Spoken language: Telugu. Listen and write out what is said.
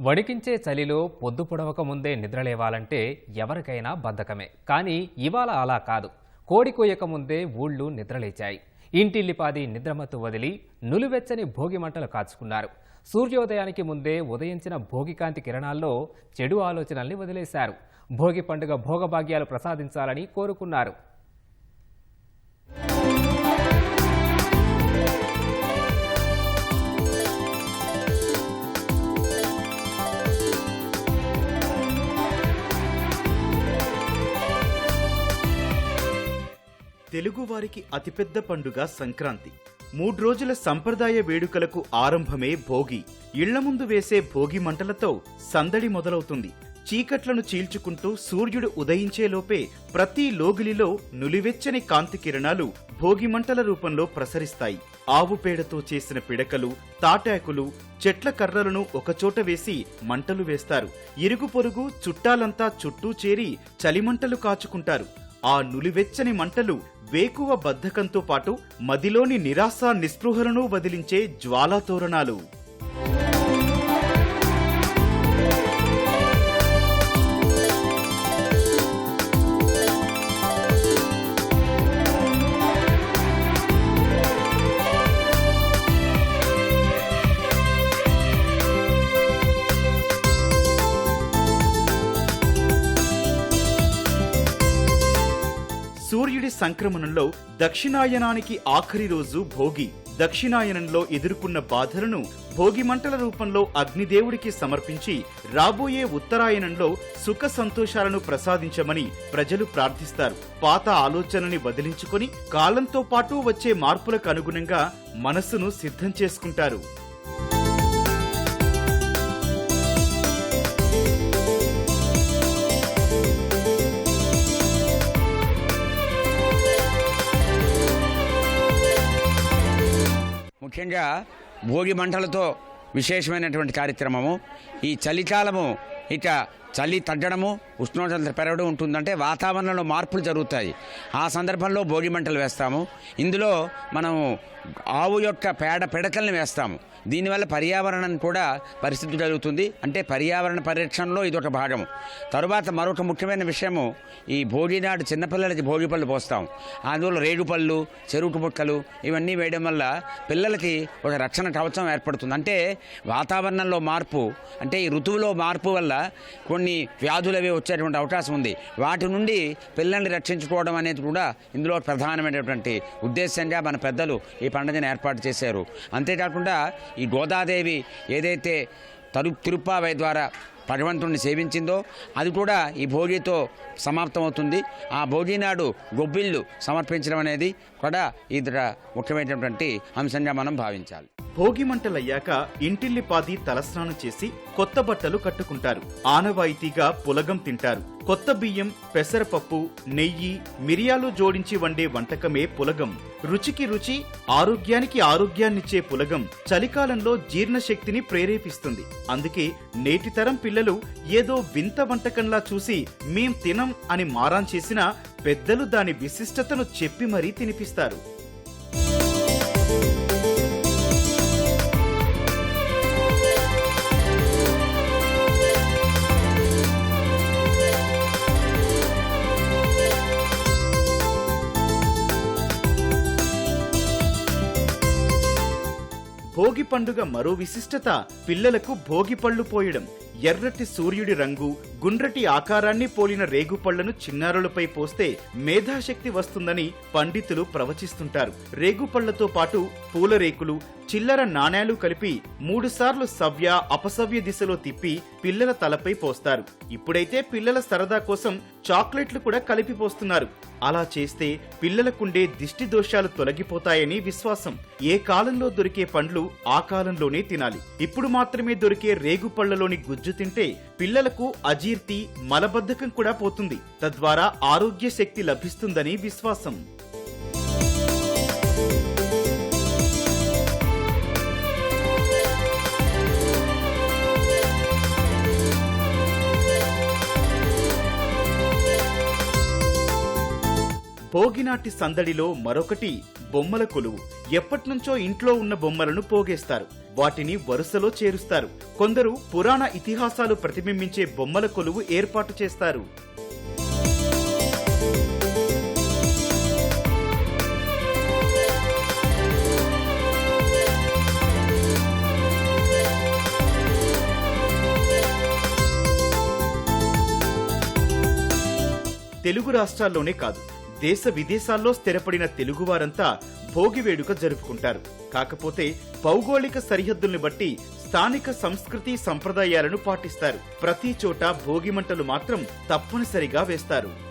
వణికించే చలిలో పొద్దు పొడవక ముందే నిద్రలేవాలంటే ఎవరికైనా బద్ధకమే. కానీ ఇవాళ అలా కాదు. కోడి కోయక ముందే ఊళ్ళు నిద్రలేచాయి. ఇంటిల్లిపాది నిద్రమత్తు వదిలి నులివెచ్చని భోగి మంటలు కాచుకున్నారు. సూర్యోదయానికి ముందే ఉదయించిన భోగికాంతి కిరణాల్లో చెడు ఆలోచనల్ని వదిలేశారు. భోగి పండుగ భోగభాగ్యాలు ప్రసాదించాలని కోరుకున్నారు. తెలుగువారికి అతిపెద్ద పండుగ సంక్రాంతి. మూడు రోజుల సంప్రదాయ వేడుకలకు ఆరంభమే భోగి. ఇళ్ళ ముందు వేసే భోగి మంటలతో సందడి మొదలవుతుంది. చీకట్లను చీల్చుకుంటూ సూర్యుడు ఉదయించేలోపే ప్రతి లోగిలిలో నులివెచ్చని కాంతి కిరణాలు భోగిమంటల రూపంలో ప్రసరిస్తాయి. ఆవు పేడతో చేసిన పిడకలు తాటాకులు చెట్ల కర్రలను ఒకచోట వేసి మంటలు వేస్తారు. ఇరుగు పొరుగు చుట్టాలంతా చుట్టూ చేరి చలిమంటలు కాచుకుంటారు. ఆ నులివెచ్చని మంటలు వేకువ బద్ధకంతో పాటు మదిలోని నిరాశ నిస్పృహలను వదిలించే జ్వాలాతోరణాలు. సూర్యుడి సంక్రమణంలో దక్షిణాయనానికి ఆఖరి రోజు భోగి. దక్షిణాయనంలో ఎదుర్కొన్న బాధలను భోగి మంటల రూపంలో అగ్నిదేవుడికి సమర్పించి రాబోయే ఉత్తరాయణంలో సుఖ సంతోషాలను ప్రసాదించమని ప్రజలు ప్రార్థిస్తారు. పాత ఆలోచనని వదిలించుకొని కాలంతో పాటు వచ్చే మార్పులకు అనుగుణంగా మనస్సును సిద్ధం చేసుకుంటారు. ముఖ్యంగా భోగి మంటలతో విశేషమైనటువంటి కార్యక్రమము. ఈ చలికాలము ఇక చలి తగ్గడము ఉష్ణోగ్రత పెరగడం ఉంటుందంటే వాతావరణంలో మార్పులు జరుగుతాయి. ఆ సందర్భంలో భోగి మంటలు వేస్తాము. ఇందులో మనము ఆవు యొక్క పేడ పిడకల్ని వేస్తాము. దీనివల్ల పర్యావరణం కూడా పరిస్థితి జరుగుతుంది. అంటే పర్యావరణ పరిరక్షణలో ఇది ఒక భాగము. తరువాత మరొక ముఖ్యమైన విషయము ఈ భోగి నాడు చిన్నపిల్లలకి భోగి పళ్ళు పోస్తాం. అందువల్ల రేగుపళ్ళు చెరుకు ముక్కలు ఇవన్నీ వేయడం వల్ల పిల్లలకి ఒక రక్షణ కవచం ఏర్పడుతుంది. అంటే వాతావరణంలో మార్పు అంటే ఈ ఋతువులో మార్పు వల్ల కొన్ని వ్యాధులు అవి వచ్చేటువంటి అవకాశం ఉంది. వాటి నుండి పిల్లల్ని రక్షించుకోవడం అనేది కూడా ఇందులో ప్రధానమైనటువంటి ఉద్దేశంగా మన పెద్దలు ఈ పండుగను ఏర్పాటు చేశారు. అంతేకాకుండా ఈ గోదాదేవి ఏదైతే తరు తిరుప్పావై ద్వారా భగవంతుడిని సేవించిందో అది కూడా ఈ భోగితో సమాప్తమవుతుంది. ఆ భోగి నాడు గొబ్బిళ్ళు సమర్పించడం అనేది కూడా ఇది ముఖ్యమైనటువంటి అంశంగా మనం భావించాలి. భోగి మంటలయ్యాక ఇంటిల్లిపాది తలస్నానం చేసి కొత్త బట్టలు కట్టుకుంటారు. ఆనవాయితీగా పులగం తింటారు. కొత్త బియ్యం పెసరపప్పు నెయ్యి మిరియాలు జోడించి వండే వంటకమే పులగం. రుచికి రుచి ఆరోగ్యానికి ఆరోగ్యాన్నిచ్చే పులగం చలికాలంలో జీర్ణశక్తిని ప్రేరేపిస్తుంది. అందుకే నేటి తరం పిల్లలు ఏదో వింత వంటకంలా చూసి మేం తినం అని మారాన్ చేసినా పెద్దలు దాని విశిష్టతను చెప్పి మరీ తినిపిస్తారు. భోగి పండుగ మరో విశిష్టత పిల్లలకు భోగి పళ్ళు పోయడం. ఎర్రటి సూర్యుడి రంగు గుండ్రటి ఆకారాన్ని పోలిన రేగుపళ్ళను చిన్నారులపై పోస్తే మేధాశక్తి వస్తుందని పండితులు ప్రవచిస్తుంటారు. రేగుపళ్ళతో పాటు పూల రేకులు చిల్లర నాణేలు కలిపి మూడుసార్లు సవ్య అపసవ్య దిశలో తిప్పి పిల్లల తలపై పోస్తారు. ఇప్పుడైతే పిల్లల సరదా కోసం చాక్లెట్లు కూడా కలిపి పోస్తున్నారు. అలా చేస్తే పిల్లలకుండే దిష్టి దోషాలు తొలగిపోతాయని విశ్వాసం. ఏ కాలంలో దొరికే పండ్లు ఆ కాలంలోనే తినాలి. ఇప్పుడు మాత్రమే దొరికే రేగు పళ్ళలోని గుజ్జు తింటే పిల్లలకు అజీర్తి మలబద్ధకం కూడా పోతుంది. తద్వారా ఆరోగ్య శక్తి లభిస్తుందని విశ్వాసం. భోగినాటి సందడిలో మరొకటి బొమ్మల కొలువు. ఎప్పటినుంచో ఇంట్లో ఉన్న బొమ్మలను పోగేస్తారు. వాటిని వరుసలో చేరుస్తారు. కొందరు పురాణ ఇతిహాసాలు ప్రతిబింబించే బొమ్మల కొలువు ఏర్పాటు చేస్తారు. తెలుగు రాష్ట్రాల్లోనే కాదు. దేశ విదేశాల్లో స్థిరపడిన తెలుగువారంతా భోగి వేడుక జరుపుకుంటారు. కాకపోతే భౌగోళిక సరిహద్దుల్ని బట్టి స్థానిక సంస్కృతి సంప్రదాయాలను పాటిస్తారు. ప్రతి చోట భోగిమంటలు మాత్రం తప్పనిసరిగా వేస్తారు.